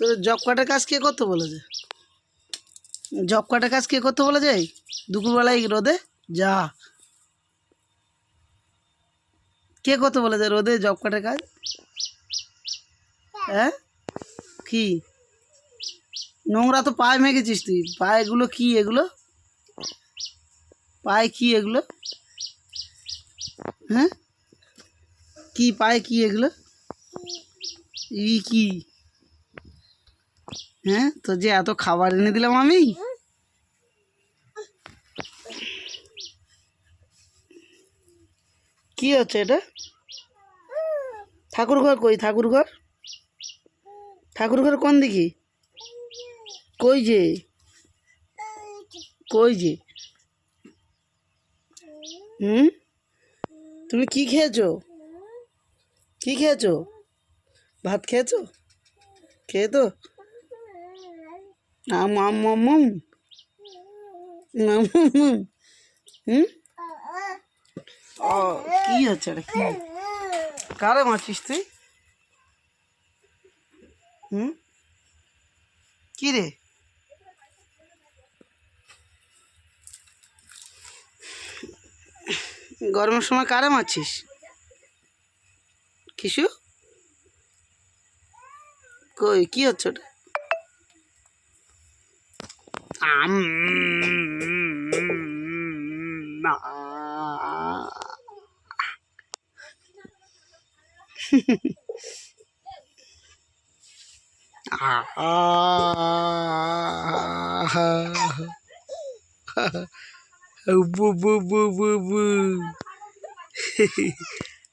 তোর জব কার্ডের কাজ কে করতে বলেছে জব কার্ডের কাজ কে করতে বলেছে দুপুরবেলায় রোদে? যা। কে করতে বলেছে রোদে জব কার্ডের কাজ হ্যাঁ? কি? নোংরা তো পায়ে মেখেছিস তুই। পায়েগুলো কি এগুলো? পায়ে কি এগুলো? হ্যাঁ? কি পায়ে কি এগুলো? ই কি? হ্যাঁ? তো যে এত খাবার এনে দিলাম আমি। কি হচ্ছে এটা? ঠাকুর ঘর কই? ঠাকুর ঘর ঠাকুর ঘর কোন দিকে? কই যে? কই যে? হুম? তুমি কি খেয়েছো? কি খেয়েছো? ভাত খেয়েছো? খেয়ে তো? আম আম। হুম ও কি হচ্ছে এটা কি কারে মারছিস তুই? হুম কি রে? গরমের সময় কারে মারছিস? কিছু কই, কি হচ্ছে ওটা? আম না। বু বু বু বু বু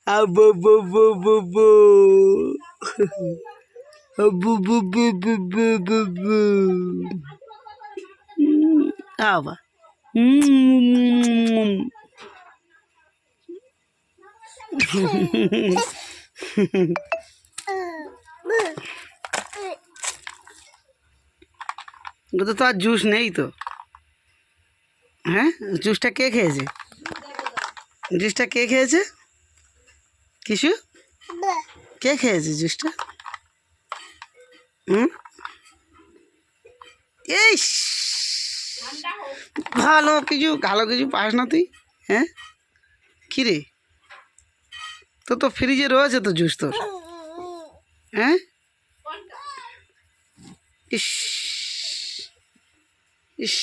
আ বু বু বু বু বু আ বু বু বু বু বু বু বু আবা হুম ওটা তো আর জুস নেই তো। হ্যাঁ? জুসটা কে খেয়েছে? জুসটা কে খেয়েছে? কিছু কে খেয়েছে জুসটা? হুম? এই ভালো কিছু ভালো কিছু পাস না তুই হ্যাঁ? কী রে তো তো ফ্রিজে রয়েছে তো জুস তোর? হ্যাঁ? ইস ইস।